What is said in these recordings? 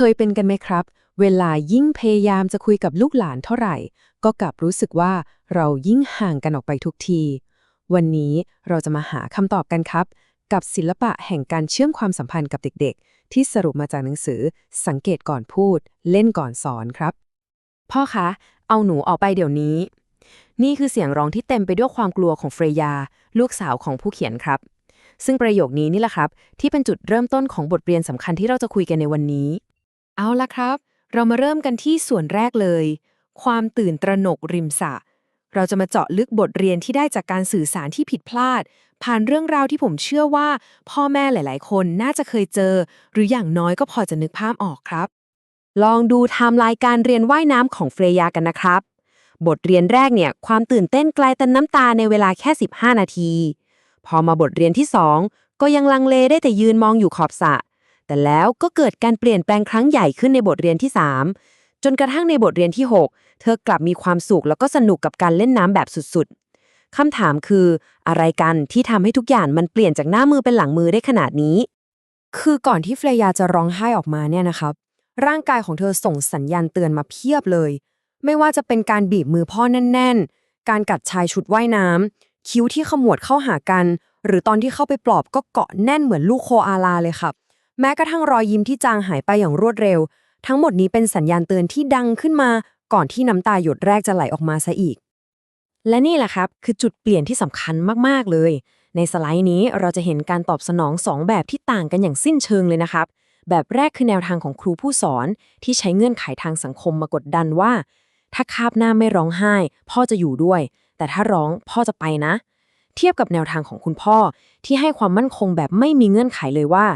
เคยเป็นกันไหมครับ เวลายิ่งพยายามจะคุยกับลูกหลานเท่าไหร่ ก็กลับรู้สึกว่าเรายิ่งห่างกันออกไปทุกที วันนี้เราจะมาหาคำตอบกันครับ กับศิลปะแห่งการเชื่อมความสัมพันธ์กับเด็กๆ ที่สรุปมาจากหนังสือ สังเกตก่อนพูด เล่นก่อนสอนครับ พ่อคะ เอาหนูออกไปเดี๋ยวนี้ นี่คือเสียงร้องที่เต็มไปด้วยความกลัวของเฟรยา ลูกสาวของผู้เขียนครับซึ่งประโยคนี้นี่แหละครับ ที่เป็นจุดเริ่มต้นของบทเรียนสำคัญที่เราจะคุยกันในวันนี้ เอาละครับ เรามาเริ่มกันที่ส่วนแรกเลย ความตื่นตระหนกริมสระเราจะมาเจาะลึกบทเรียนที่ได้จากการสื่อสารที่ผิดพลาด ผ่านเรื่องราวที่ผมเชื่อว่า พ่อแม่หลาย ๆ คนน่าจะเคยเจอ หรืออย่างน้อยก็พอจะนึกภาพออกครับ ลองดูไทม์ไลน์การเรียนว่ายน้ำของเฟรยากันนะครับ บทเรียนแรกเนี่ยความตื่นเต้นกลายเป็นน้ำตาในเวลาแค่ 15 นาที พอมาบทเรียนที่ 2 ก็ยังลังเลได้แต่ยืนมองอยู่ขอบสระ แต่แล้วก็เกิดการเปลี่ยนแปลงครั้งใหญ่ขึ้นในบทเรียนที่ 3 จนกระทั่งในบทเรียนที่ 6 เธอกลับมีความสุขแล้วก็สนุกกับการเล่นน้ำแบบสุดๆคำถามคือ อะไรกันที่ทำให้ทุกอย่างมันเปลี่ยนจากหน้ามือเป็นหลังมือได้ขนาดนี้ คือก่อนที่เฟรยาจะร้องไห้ออกมาเนี่ยนะครับ ร่างกายของเธอส่งสัญญาณเตือนมาเพียบเลย ไม่ว่าจะเป็นการบีบมือพ่อแน่น ๆ การกัดชายชุดว่ายน้ำคิ้วที่ขมวดเข้าหากัน หรือตอนที่เข้าไปปลอบก็เกาะแน่นเหมือนลูกโคอาลาเลยครับ แม้กระทั่งรอยยิ้มที่จางหายไปอย่างรวดเร็ว ทั้งหมดนี้เป็นสัญญาณเตือนที่ดังขึ้นมา ก่อนที่น้ำตาหยดแรกจะไหลออกมาซะอีก และนี่แหละครับคือจุดเปลี่ยนที่สำคัญมากๆเลย ในสไลด์นี้เราจะเห็นการตอบสนอง 2 แบบที่ต่างกันอย่างสิ้นเชิงเลยนะครับ แบบแรกคือแนวทางของครูผู้สอนที่ใช้เงื่อนไขทางสังคมมากดดันว่า ถ้าคาบหน้าไม่ร้องไห้ พ่อจะอยู่ด้วย แต่ถ้าร้องพ่อจะไปนะ เทียบกับแนวทางของคุณพ่อที่ให้ความมั่นคงแบบไม่มีเงื่อนไขเลยว่า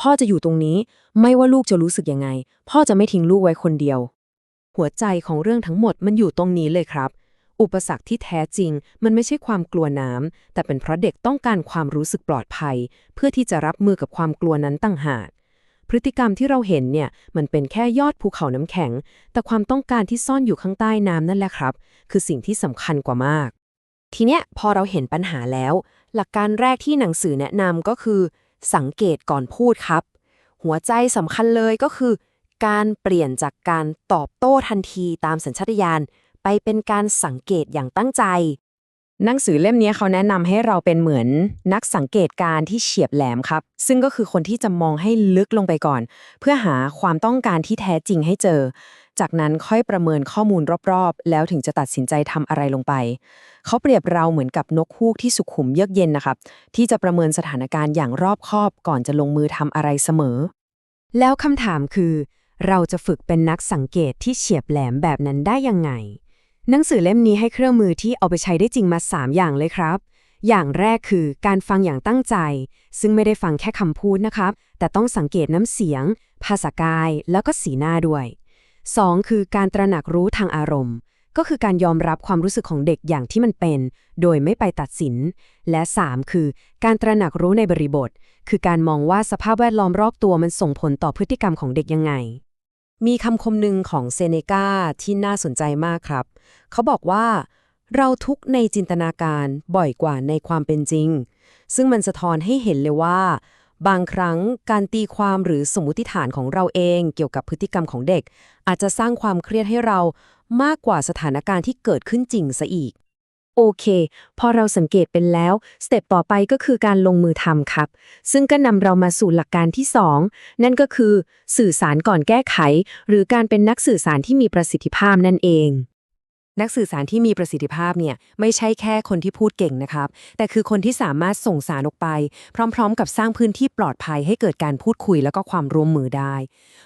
พ่อจะอยู่ตรงนี้ ไม่ว่าลูกจะรู้สึกยังไง พ่อจะไม่ทิ้งลูกไว้คนเดียว หัวใจของเรื่องทั้งหมดมันอยู่ตรงนี้เลยครับ อุปสรรคที่แท้จริง มันไม่ใช่ความกลัวน้ำแต่เป็นเพราะเด็กต้องการความรู้สึกปลอดภัย เพื่อที่จะรับมือกับความกลัวนั้นต่างหากพฤติกรรมที่เราเห็นเนี่ยมันเป็นแค่ยอดภูเขาน้ำแข็ง แต่ความต้องการที่ซ่อนอยู่ข้างใต้น้ำนั่นแหละครับ คือสิ่งที่สำคัญกว่ามาก ทีเนี้ยพอเราเห็นปัญหาแล้ว หลักการแรกที่หนังสือแนะนำก็คือ สังเกตก่อนพูดครับ หัวใจสำคัญเลยก็คือ การเปลี่ยนจากการตอบโต้ทันทีตามสัญชาตญาณไปเป็นการสังเกตอย่างตั้งใจ หนังสือเล่มนี้เขาแนะนำให้เราเป็นเหมือนนักสังเกตการที่เฉียบแหลมครับ ซึ่งก็คือคนที่จะมองให้ลึกลงไปก่อน เพื่อหาความต้องการที่แท้จริงให้เจอ จากนั้นค่อยประเมินข้อมูลรอบๆ แล้วถึงจะตัดสินใจทำอะไรลงไป เขาเปรียบเราเหมือนกับนกฮูกที่สุขุมเยือกเย็นนะครับ ที่จะประเมินสถานการณ์อย่างรอบคอบก่อนจะลงมือทำอะไรเสมอ แล้วคำถามคือ เราจะฝึกเป็นนักสังเกตที่เฉียบแหลมแบบนั้นได้ยังไง หนังสือเล่มนี้ให้เครื่องมือที่เอาไปใช้ได้จริงมา 3 อย่างเลยครับ อย่างแรกคือการฟังอย่างตั้งใจ ซึ่งไม่ได้ฟังแค่คำพูดนะครับ แต่ต้องสังเกตน้ำเสียง ภาษากาย แล้วก็สีหน้าด้วย 2. คือการตระหนักรู้ทางอารมณ์ ก็คือการยอมรับความรู้สึกของเด็กอย่างที่มันเป็น โดยไม่ไปตัดสิน และ 3. คือ การตระหนักรู้ในบริบท คือการมองว่าสภาพแวดล้อมรอบตัวมันส่งผลต่อพฤติกรรมของเด็กยังไง มีคำคมหนึ่งของเซเนกาที่น่าสนใจมากครับ เขาบอกว่า เราทุกในจินตนาการบ่อยกว่าในความเป็นจริง ซึ่งมันสะท้อนให้เห็นเลยว่า บางครั้งการตีความหรือสมมติฐานของเราเองเกี่ยวกับพฤติกรรมของเด็ก อาจจะสร้างความเครียดให้เรามากกว่าสถานการณ์ที่เกิดขึ้นจริงซะอีก โอเค พอเราสังเกตเป็นแล้ว สเต็ปต่อไปก็คือการลงมือทำครับ ซึ่งก็นำเรามาสู่หลักการที่ 2 นั่นก็คือ สื่อสารก่อนแก้ไข หรือการเป็นนักสื่อสารที่มีประสิทธิภาพนั่นเอง นักสื่อสารที่มีประสิทธิภาพเนี่ยไม่ใช่แค่คนที่พูดเก่งนะครับ แต่คือคนที่สามารถส่งสารออกไป พร้อม ๆ กับสร้างพื้นที่ปลอดภัยให้เกิดการพูดคุยแล้วก็ความร่วมมือได้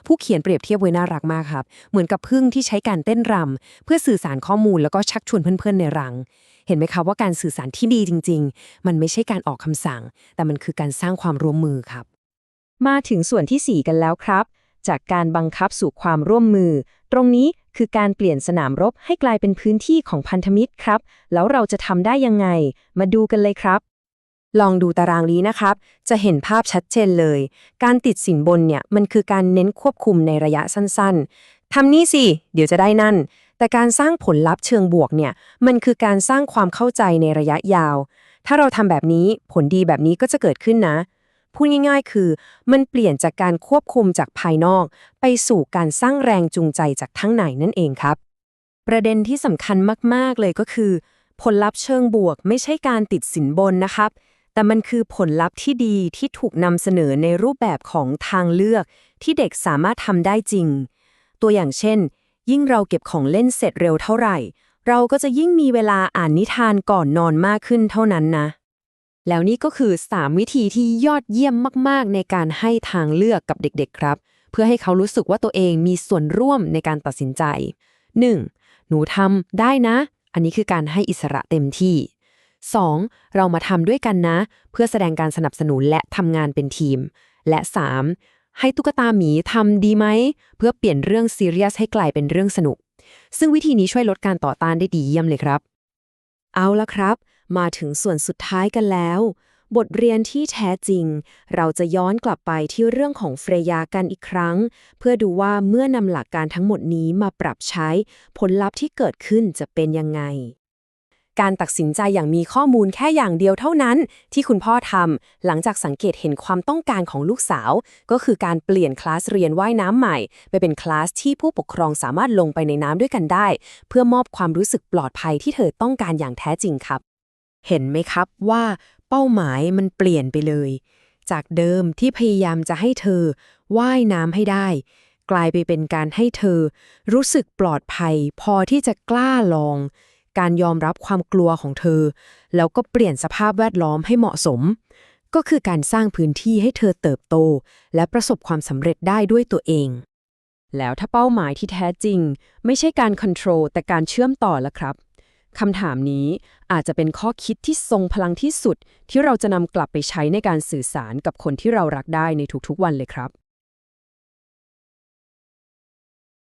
ผู้เขียนเปรียบเทียบไว้น่ารักมากครับ เหมือนกับพึ่งที่ใช้การเต้นรำเพื่อสื่อสารข้อมูลแล้วก็ชักชวนเพื่อนๆในรัง เห็นไหมคะว่าการสื่อสารที่ดีจริง ๆ มันไม่ใช่การออกคำสั่ง แต่มันคือการสร้างความร่วมมือครับ มาถึงส่วนที่ 4 กันแล้วครับ จากการบังคับสู่ความร่วมมือ ตรงนี้ คือการเปลี่ยนสนามรบให้กลายเป็นพื้นที่ของพันธมิตรครับ แล้วเราจะทำได้ยังไง มาดูกันเลยครับ ลองดูตารางนี้นะครับ จะเห็นภาพชัดเจนเลย การติดสินบนเนี่ยมันคือการเน้นควบคุมในระยะสั้นๆทำนี่สิ เดี๋ยวจะได้นั่น แต่การสร้างผลลัพธ์เชิงบวกเนี่ยมันคือการสร้างความเข้าใจในระยะยาว ถ้าเราทำแบบนี้ผลดีแบบนี้ก็จะเกิดขึ้นนะ พูดง่ายๆ คือ มันเปลี่ยนจากการควบคุมจากภายนอก ไปสู่การสร้างแรงจูงใจจากทั้งในนั่นเองครับ ประเด็นที่สำคัญมากๆเลยก็คือ ผลลัพธ์เชิงบวกไม่ใช่การติดสินบนนะครับ แต่มันคือผลลัพธ์ที่ดีที่ถูกนำเสนอในรูปแบบของทางเลือก ที่เด็กสามารถทำได้จริง ตัวอย่างเช่น ยิ่งเราเก็บของเล่นเสร็จเร็วเท่าไหร่ เราก็จะยิ่งมีเวลาอ่านนิทานก่อนนอนมากขึ้นเท่านั้นนะ แล้วนี่ก็คือ 3 วิธีที่ยอดเยี่ยมมาก ๆ ในการให้ทางเลือกกับเด็ก ๆ ครับ เพื่อให้เขารู้สึกว่าตัวเองมีส่วนร่วมในการตัดสินใจ 1. หนูทำได้นะ อันนี้คือการให้อิสระเต็มที่ 2. เรามาทำด้วยกันนะ เพื่อแสดงการสนับสนุนและทำงานเป็นทีม และ 3. ให้ตุ๊กตาหมีทำดีไหม เพื่อเปลี่ยนเรื่องซีเรียสให้กลายเป็นเรื่องสนุก ซึ่งวิธีนี้ช่วยลดการต่อต้านได้ดีเยี่ยมเลยครับ เอาละครับ มาถึงส่วนสุดท้ายกันแล้ว บทเรียนที่แท้จริง เราจะย้อนกลับไปที่เรื่องของเฟรยากันอีกครั้ง เพื่อดูว่าเมื่อนำหลักการทั้งหมดนี้มาปรับใช้ ผลลัพธ์ที่เกิดขึ้นจะเป็นยังไง การตัดสินใจอย่างมีข้อมูลแค่อย่างเดียวเท่านั้น ที่คุณพ่อทำหลังจากสังเกตเห็นความต้องการของลูกสาว ก็คือการเปลี่ยนคลาสเรียนว่ายน้ำใหม่ ไปเป็นคลาสที่ผู้ปกครองสามารถลงไปในน้ำด้วยกันได้ เพื่อมอบความรู้สึกปลอดภัยที่เธอต้องการอย่างแท้จริงครับ เห็นไหมครับว่าเป้าหมายมันเปลี่ยนไปเลย จากเดิมที่พยายามจะให้เธอว่ายน้ำให้ได้ กลายไปเป็นการให้เธอ รู้สึกปลอดภัย พอที่จะกล้าลอง การยอมรับความกลัวของเธอ แล้วก็เปลี่ยนสภาพแวดล้อมให้เหมาะสม ก็คือการสร้างพื้นที่ให้เธอเติบโต และประสบความสำเร็จได้ด้วยตัวเอง แล้วถ้าเป้าหมายที่แท้จริง ไม่ใช่การค o n t r o l แต่การเชื่อมต่อละครับ คำถามนี้อาจจะเป็นข้อคิดที่ทรงพลังที่สุด ที่เราจะนำกลับไปใช้ในการสื่อสารกับคนที่เรารักได้ในทุกๆวันเลยครับ